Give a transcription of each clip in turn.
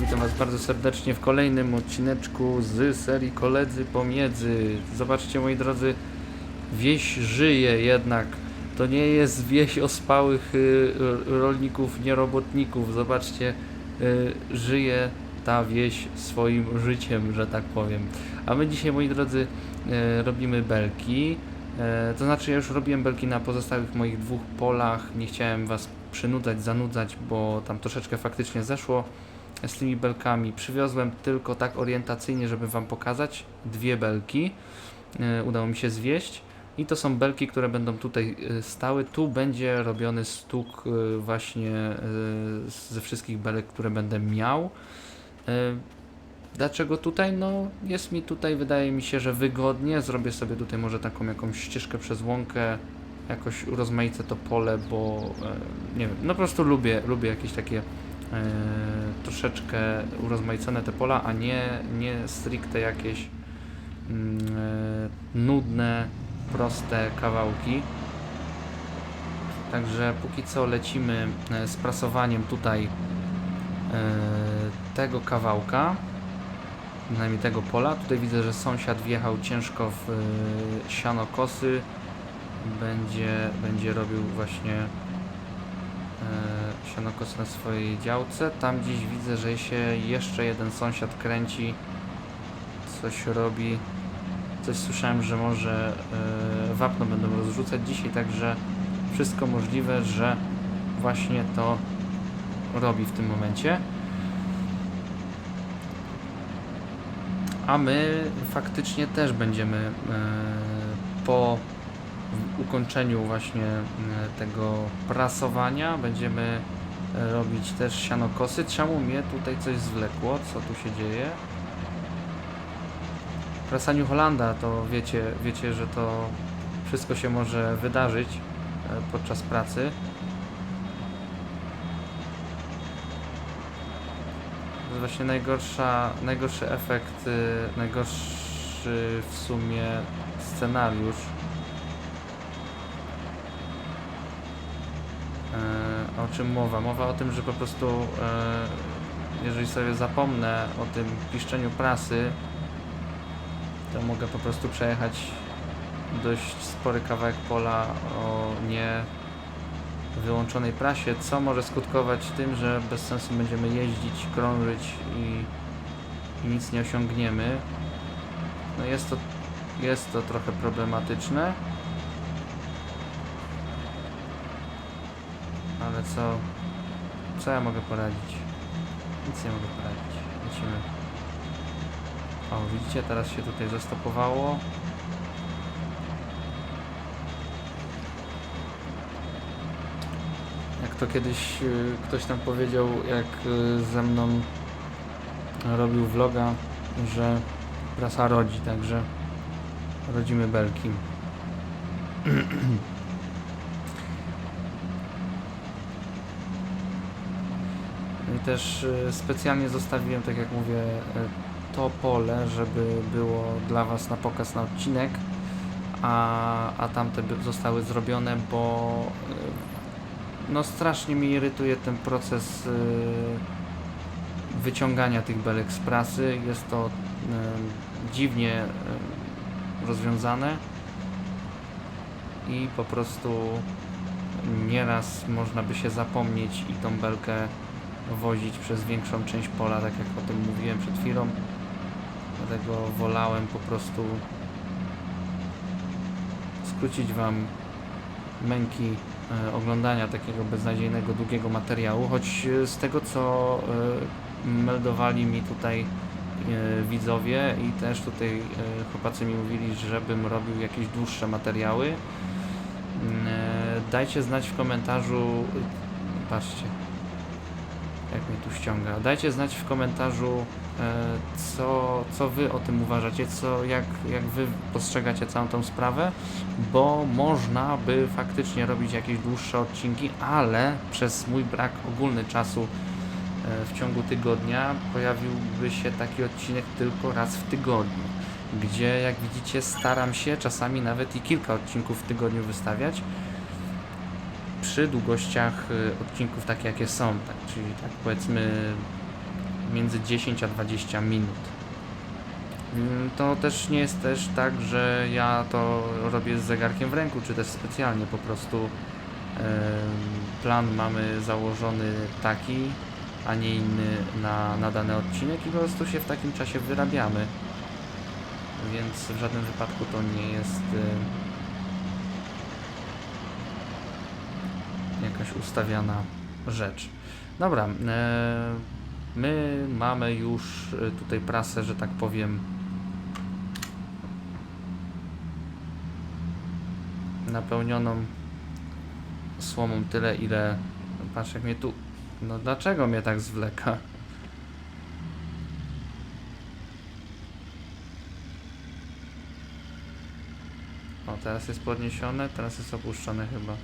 Witam was bardzo serdecznie w kolejnym odcineczku z serii Koledzy Pomiedzy. Zobaczcie moi drodzy, wieś żyje jednak. To nie jest wieś ospałych y, r- rolników, nierobotników. Zobaczcie, y, żyje ta wieś swoim życiem, że tak powiem. A my dzisiaj moi drodzy y, robimy belki. E, To znaczy ja już robiłem belki na pozostałych moich dwóch polach. Nie chciałem was przynudzać, zanudzać, bo tam troszeczkę faktycznie zeszło z tymi belkami. Przywiozłem tylko tak orientacyjnie, żeby wam pokazać dwie belki. E, Udało mi się zwieść. I to są belki, które będą tutaj e, stały. Tu będzie robiony stuk e, właśnie ze wszystkich belek, które będę miał. Dlaczego tutaj? No jest mi tutaj, wydaje mi się, że wygodnie. Zrobię sobie tutaj może taką jakąś ścieżkę przez łąkę, jakoś urozmaicę to pole, bo nie wiem, no po prostu lubię, lubię jakieś takie troszeczkę urozmaicone te pola, a nie, nie stricte jakieś mm, e, nudne, proste kawałki. Także póki co lecimy e, z prasowaniem tutaj e, tego kawałka przynajmniej tego pola. Tutaj widzę, że sąsiad wjechał ciężko w siano kosy. Będzie, będzie robił właśnie siano kosy na swojej działce. Tam gdzieś widzę, że się jeszcze jeden sąsiad kręci. Coś robi. Coś słyszałem, że może y, wapno będą rozrzucać dzisiaj, także wszystko możliwe, że właśnie to robi w tym momencie. A my faktycznie też będziemy e, po w- ukończeniu właśnie e, tego prasowania będziemy e, robić też sianokosy. Czemu mnie tutaj coś zwlekło? Co tu się dzieje? W prasaniu Holanda to wiecie, wiecie, że to wszystko się może wydarzyć e, podczas pracy. To jest właśnie najgorsza, najgorszy efekt, najgorszy w sumie scenariusz. O czym mowa? Mowa o tym, że po prostu e, jeżeli sobie zapomnę o tym piszczeniu prasy, to mogę po prostu przejechać dość spory kawałek pola o nie wyłączonej prasie, co może skutkować tym, że bez sensu będziemy jeździć, krążyć i, i nic nie osiągniemy. No jest to, jest to trochę problematyczne. Co, co ja mogę poradzić? Nic nie mogę poradzić. Lecimy. O, widzicie, teraz się tutaj zastopowało. Jak to kiedyś y, ktoś tam powiedział, jak y, ze mną robił vloga, że prasa rodzi, także rodzimy belki. też y, specjalnie zostawiłem, tak jak mówię, y, to pole, żeby było dla Was na pokaz na odcinek, a, a tamte zostały zrobione, bo y, no strasznie mi irytuje ten proces wyciągania tych belek z prasy. Jest to dziwnie rozwiązane i po prostu nieraz można by się zapomnieć i tą belkę wozić przez większą część pola, tak jak o tym mówiłem przed chwilą. Dlatego wolałem po prostu skrócić Wam męki e, oglądania takiego beznadziejnego, długiego materiału, choć e, z tego co e, meldowali mi tutaj widzowie i też tutaj chłopacy mi mówili, żebym robił jakieś dłuższe materiały. Mm, Dajcie znać w komentarzu, patrzcie, jak mnie tu ściąga. Dajcie znać w komentarzu, e, co, co wy o tym uważacie, co, jak, jak wy postrzegacie całą tą sprawę, bo można by faktycznie robić jakieś dłuższe odcinki, ale przez mój brak ogólny czasu e, w ciągu tygodnia pojawiłby się taki odcinek tylko raz w tygodniu, gdzie jak widzicie staram się czasami nawet i kilka odcinków w tygodniu wystawiać przy długościach y, odcinków takie jakie są, tak, czyli tak powiedzmy między 10 a 20 minut. Mm, To też nie jest też tak, że ja to robię z zegarkiem w ręku, czy też specjalnie, po prostu plan mamy założony taki, a nie inny na, na dany odcinek i po prostu się w takim czasie wyrabiamy. Więc w żadnym wypadku to nie jest jakaś ustawiana rzecz. Dobra, e, my mamy już e, tutaj prasę, że tak powiem, napełnioną słomą tyle, ile. Patrz, jak mnie tu. No dlaczego mnie tak zwleka? O, teraz jest podniesione, teraz jest opuszczone chyba.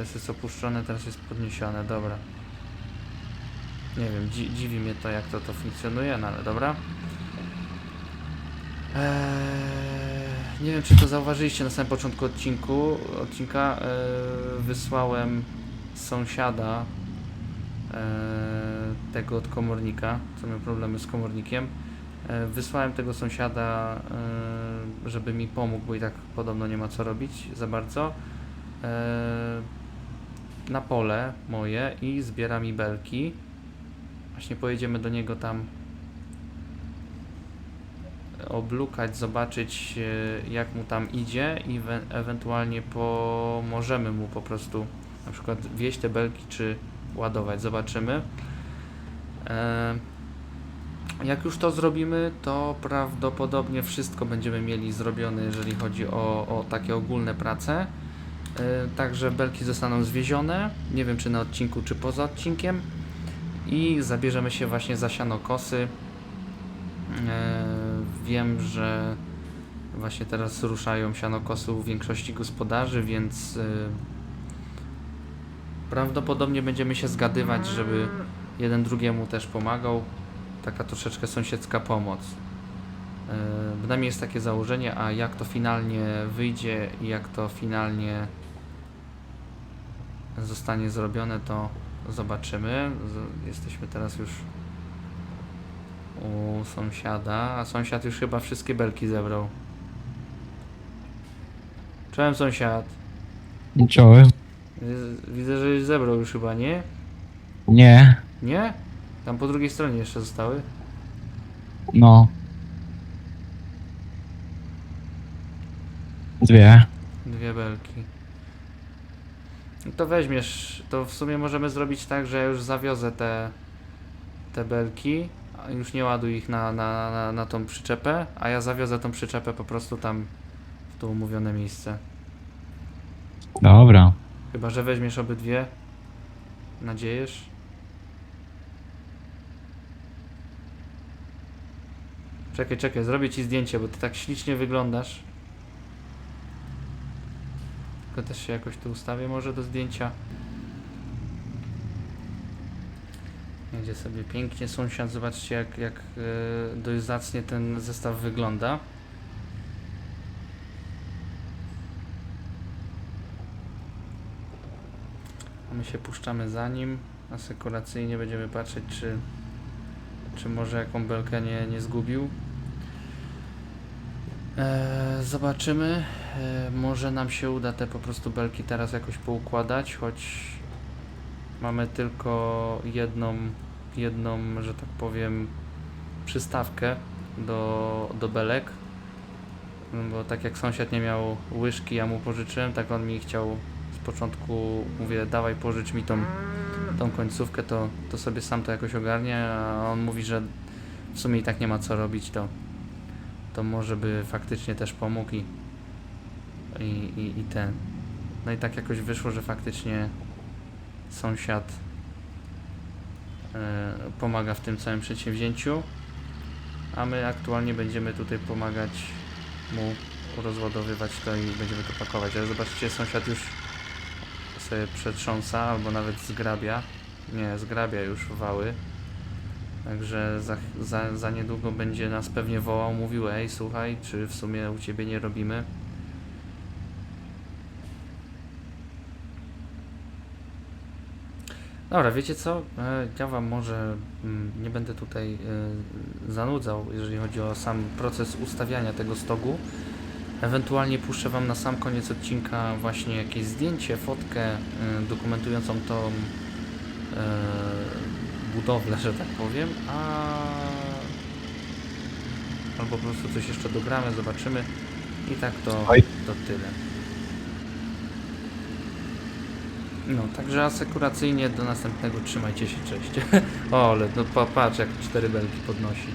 Teraz jest opuszczone, teraz jest podniesione, dobra. Nie wiem, dzi dziwi mnie to, jak to to funkcjonuje, no ale dobra. Eee, nie wiem, czy to zauważyliście na samym początku odcinku, odcinka. Eee, wysłałem sąsiada eee, tego od komornika, co miał problemy z komornikiem. E, Wysłałem tego sąsiada, e, żeby mi pomógł, bo i tak podobno nie ma co robić za bardzo. e, Na pole moje i zbiera mi belki. Właśnie pojedziemy do niego tam oblukać, zobaczyć e, jak mu tam idzie i we, ewentualnie pomożemy mu po prostu na przykład wieść te belki czy ładować. Zobaczymy. E, jak już to zrobimy, to prawdopodobnie wszystko będziemy mieli zrobione, jeżeli chodzi o, o takie ogólne prace. Yy, Także belki zostaną zwiezione. Nie wiem, czy na odcinku, czy poza odcinkiem. I zabierzemy się właśnie za sianokosy. Yy, Wiem, że właśnie teraz ruszają sianokosy u większości gospodarzy, więc yy, prawdopodobnie będziemy się zgadywać, żeby jeden drugiemu też pomagał taka troszeczkę sąsiedzka pomoc. Bynajmniej jest takie założenie, a jak to finalnie wyjdzie i jak to finalnie zostanie zrobione, to zobaczymy. Jesteśmy teraz już u sąsiada, a sąsiad już chyba wszystkie belki zebrał. Czołem sąsiad. Czołem. Widzę- Widzę, że już zebrał już chyba, nie? Nie. Nie? Tam po drugiej stronie jeszcze zostały. No. Dwie. Dwie belki. No To weźmiesz, to w sumie możemy zrobić tak, że ja już zawiozę te, te belki, już nie ładuj ich na, na, na, na tą przyczepę, a ja zawiozę tą przyczepę po prostu tam w to umówione miejsce. Dobra. Chyba, że weźmiesz obydwie. Nadziejesz? Czekaj, czekaj, zrobię ci zdjęcie, bo ty tak ślicznie wyglądasz. Też się jakoś tu ustawię może do zdjęcia. Jedzie sobie pięknie sąsiad, zobaczcie jak, jak e, dość zacnie ten zestaw wygląda. A my się puszczamy za nim, asekuracyjnie będziemy patrzeć czy, czy może jaką belkę nie, nie zgubił. Eee, zobaczymy. Eee, może nam się uda te po prostu belki teraz jakoś poukładać, choć mamy tylko jedną, jedną, że tak powiem, przystawkę do, do belek. No Bo tak jak sąsiad nie miał łyżki, ja mu pożyczyłem, tak on mi chciał z początku, mówię, dawaj pożycz mi tą, tą końcówkę, to, to sobie sam to jakoś ogarnie, a on mówi, że w sumie i tak nie ma co robić, to to może by faktycznie też pomógł i, i, i, i ten. No i tak jakoś wyszło, że faktycznie sąsiad e, pomaga w tym całym przedsięwzięciu, a my aktualnie będziemy tutaj pomagać mu rozładowywać to i będziemy to pakować. Ale zobaczcie, sąsiad już sobie przetrząsa albo nawet zgrabia. Nie, zgrabia już wały. Także za, za, za niedługo będzie nas pewnie wołał, mówił, ej słuchaj, czy w sumie u Ciebie nie robimy? Dobra, wiecie co? E, Ja wam może mm, nie będę tutaj e, zanudzał, jeżeli chodzi o sam proces ustawiania tego stogu. Ewentualnie puszczę wam na sam koniec odcinka właśnie jakieś zdjęcie, fotkę e, dokumentującą tą budowlę, że tak powiem, a albo po prostu coś jeszcze dogramy, zobaczymy i tak to, to tyle. No, także asekuracyjnie do następnego trzymajcie się, cześć. o, ale no pa- patrz jak cztery belki podnosi.